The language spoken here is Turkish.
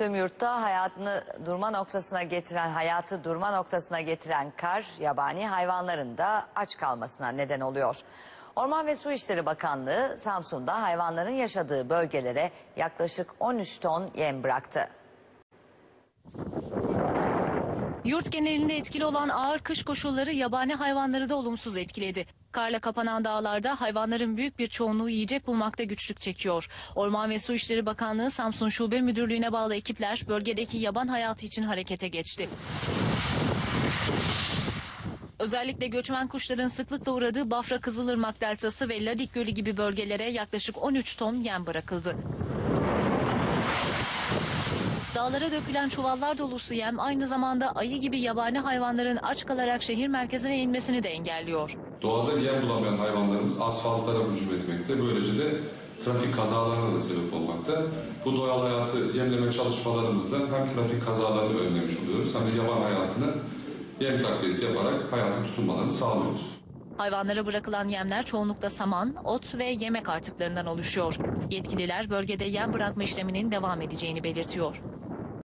Tüm yurtta hayatını durma noktasına getiren, hayatı durma noktasına getiren kar, yabani hayvanların da aç kalmasına neden oluyor. Orman ve Su İşleri Bakanlığı Samsun'da hayvanların yaşadığı bölgelere yaklaşık 13 ton yem bıraktı. Yurt genelinde etkili olan ağır kış koşulları yabani hayvanları da olumsuz etkiledi. Karla kapanan dağlarda hayvanların büyük bir çoğunluğu yiyecek bulmakta güçlük çekiyor. Orman ve Su İşleri Bakanlığı Samsun Şube Müdürlüğü'ne bağlı ekipler bölgedeki yaban hayatı için harekete geçti. Özellikle göçmen kuşların sıklıkla uğradığı Bafra Kızılırmak Deltası ve Ladik Gölü gibi bölgelere yaklaşık 13 ton yem bırakıldı. Dağlara dökülen çuvallar dolusu yem aynı zamanda ayı gibi yabani hayvanların aç kalarak şehir merkezine inmesini de engelliyor. Doğada yem bulamayan hayvanlarımız asfaltlara hücum etmekte. Böylece de trafik kazalarına da sebep olmakta. Bu doğal hayatı yemleme çalışmalarımızda hem trafik kazalarını önlemiş oluyoruz hem de yaban hayatını yem takviyesi yaparak hayata tutunmalarını sağlıyoruz. Hayvanlara bırakılan yemler çoğunlukla saman, ot ve yemek artıklarından oluşuyor. Yetkililer bölgede yem bırakma işleminin devam edeceğini belirtiyor.